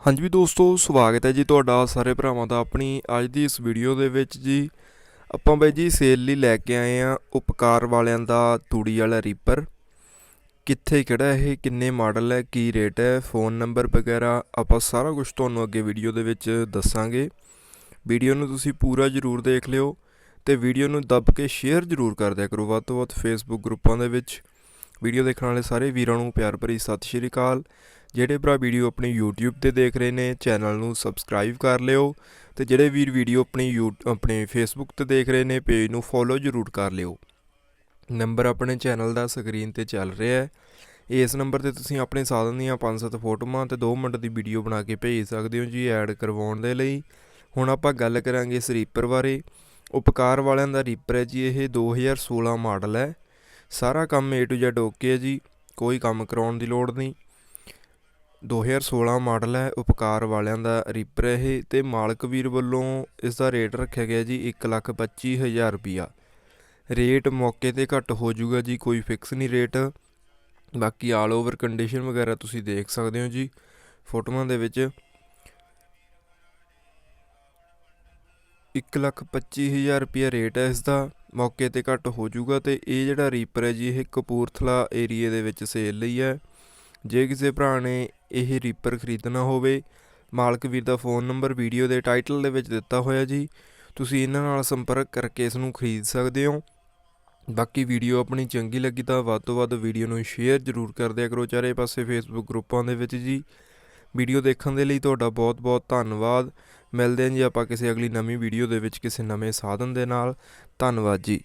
ਹਾਂਜੀ ਵੀ ਦੋਸਤੋ, ਸਵਾਗਤ ਹੈ ਜੀ ਤੁਹਾਡਾ ਸਾਰੇ ਭਰਾਵਾਂ ਦਾ ਆਪਣੀ ਅੱਜ ਦੀ ਇਸ ਵੀਡੀਓ ਦੇ ਵਿੱਚ ਜੀ। ਆਪਾਂ ਬਾਈ ਜੀ ਸੇਲ ਲਈ ਲੈ ਕੇ ਆਏ ਆ ਉਪਕਾਰ ਵਾਲਿਆਂ ਦਾ ਤੂੜੀ ਵਾਲਾ ਰੀਪਰ ਕਿੱਥੇ, ਕਿਹੜਾ ਇਹ, ਕਿੰਨੇ ਮਾਡਲ ਹੈ, ਕੀ ਰੇਟ ਹੈ ਫੋਨ ਨੰਬਰ ਵਗੈਰਾ ਆਪਾਂ ਸਾਰਾ ਕੁਝ ਤੁਹਾਨੂੰ ਅੱਗੇ ਵੀਡੀਓ ਦੇ ਵਿੱਚ ਦੱਸਾਂਗੇ। ਵੀਡੀਓ ਨੂੰ ਤੁਸੀਂ ਪੂਰਾ ਜ਼ਰੂਰ ਦੇਖ ਲਿਓ ਤੇ ਵੀਡੀਓ ਨੂੰ ਦੱਬ ਕੇ ਸ਼ੇਅਰ ਜ਼ਰੂਰ ਕਰ ਦਿਆ ਕਰੋ ਵੱਧ ਤੋਂ ਵੱਧ ਫੇਸਬੁੱਕ ਗਰੁੱਪਾਂ ਦੇ ਵਿੱਚ। ਵੀਡੀਓ ਦੇਖਣ ਵਾਲੇ ਸਾਰੇ ਵੀਰਾਂ ਨੂੰ ਪਿਆਰ ਭਰੀ ਸਤਿ ਸ਼੍ਰੀ ਅਕਾਲ। ਜਿਹੜੇ ਭਰਾ ਵੀਡੀਓ ਆਪਣੀ YouTube ਤੇ ਦੇਖ ਰਹੇ ਨੇ, ਚੈਨਲ ਨੂੰ ਸਬਸਕ੍ਰਾਈਬ ਕਰ ਲਿਓ ਤੇ ਜਿਹੜੇ ਵੀਰ ਵੀਡੀਓ ਆਪਣੀ ਯੂ ਆਪਣੇ Facebook ਤੇ ਦੇਖ ਰਹੇ ਨੇ ਪੇਜ ਨੂੰ ਫੋਲੋ ਜ਼ਰੂਰ ਕਰ ਲਿਓ। ਨੰਬਰ ਆਪਣੇ ਚੈਨਲ ਦਾ ਸਕਰੀਨ ਤੇ ਚੱਲ ਰਿਹਾ ਹੈ। ਇਸ ਨੰਬਰ ਤੇ ਤੁਸੀਂ ਆਪਣੇ ਸਾਧਨ ਦੀਆਂ 5-7 ਫੋਟੋਆਂ ਤੇ 2 ਮਿੰਟ ਦੀ ਵੀਡੀਓ ਬਣਾ ਕੇ ਭੇਜ ਸਕਦੇ ਹੋ ਜੀ ਐਡ ਕਰਵਾਉਣ ਦੇ ਲਈ। ਹੁਣ ਆਪਾਂ ਗੱਲ ਕਰਾਂਗੇ ਇਸ ਰੀਪਰ ਬਾਰੇ। ਉਪਕਾਰ ਵਾਲਿਆਂ ਦਾ ਰੀਪਰ ਹੈ ਜੀ, ਇਹ 2016 ਮਾਡਲ ਹੈ। ਸਾਰਾ ਕੰਮ A to Z ਓਕੇ ਹੈ ਜੀ, ਕੋਈ ਕੰਮ ਕਰਾਉਣ ਦੀ ਲੋੜ ਨਹੀਂ। 2016 ਮਾਡਲ ਹੈ, ਉਪਕਾਰ ਵਾਲਿਆਂ ਦਾ ਰੀਪਰ ਇਹ ਅਤੇ ਮਾਲਕ ਵੀਰ ਵੱਲੋਂ ਇਸ ਦਾ ਰੇਟ ਰੱਖਿਆ ਗਿਆ ਜੀ ਇੱਕ ਲੱਖ ਪੱਚੀ ਹਜ਼ਾਰ ਰੁਪਈਆ। ਰੇਟ ਮੌਕੇ ਤੇ ਘੱਟ ਹੋ ਜਾਊਗਾ ਜੀ, ਕੋਈ ਫਿਕਸ ਨਹੀਂ ਰੇਟ। ਬਾਕੀ ਆਲ ਓਵਰ ਕੰਡੀਸ਼ਨ ਵਗੈਰਾ ਤੁਸੀਂ ਦੇਖ ਸਕਦੇ ਹੋ ਜੀ, ਫੋਟੋਆਂ ਦੇ ਵਿੱਚ। 125000 ਰੁਪਿਆ ਰੇਟ ਹੈ ਇਸ ਦਾ ਮੌਕੇ ਤੇ ਘੱਟ ਹੋ ਜਾਊਗਾ ਤੇ ਇਹ ਜਿਹੜਾ ਰੀਪਰ ਹੈ ਜੀ, ਇਹ ਕਪੂਰਥਲਾ ਏਰੀਏ ਦੇ ਵਿੱਚ ਸੇਲ ਲਈ ਹੈ। ਜੇ ਕਿਸੇ ਭਰਾ ਨੇ ਇਹ ਰੀਪਰ ਖਰੀਦਣਾ ਹੋਵੇ, ਮਾਲਕ ਵੀਰ ਦਾ ਫੋਨ ਨੰਬਰ ਵੀਡੀਓ ਦੇ ਟਾਈਟਲ ਦੇ ਵਿੱਚ ਦਿੱਤਾ ਹੋਇਆ ਜੀ। ਤੁਸੀਂ ਇਹਨਾਂ ਨਾਲ ਸੰਪਰਕ ਕਰਕੇ ਇਸ ਨੂੰ ਖਰੀਦ ਸਕਦੇ ਹੋ। ਬਾਕੀ ਵੀਡੀਓ ਆਪਣੀ ਚੰਗੀ ਲੱਗੀ ਤਾਂ ਵੱਧ ਤੋਂ ਵੱਧ ਵੀਡੀਓ ਨੂੰ ਸ਼ੇਅਰ ਜ਼ਰੂਰ ਕਰ ਦਿਆ ਕਰੋ ਚਾਰੇ ਪਾਸੇ ਫੇਸਬੁੱਕ ਗਰੁੱਪਾਂ ਦੇ ਵਿੱਚ ਜੀ। ਵੀਡੀਓ ਦੇਖਣ ਦੇ ਲਈ ਤੁਹਾਡਾ ਬਹੁਤ ਬਹੁਤ ਧੰਨਵਾਦ। ਮਿਲਦੇ ਹਾਂ ਜੀ ਆਪਾਂ ਕਿਸੇ ਅਗਲੀ ਨਵੀਂ ਵੀਡੀਓ ਦੇ ਵਿੱਚ ਕਿਸੇ ਨਵੇਂ ਸਾਧਨ ਦੇ ਨਾਲ। ਧੰਨਵਾਦ ਜੀ।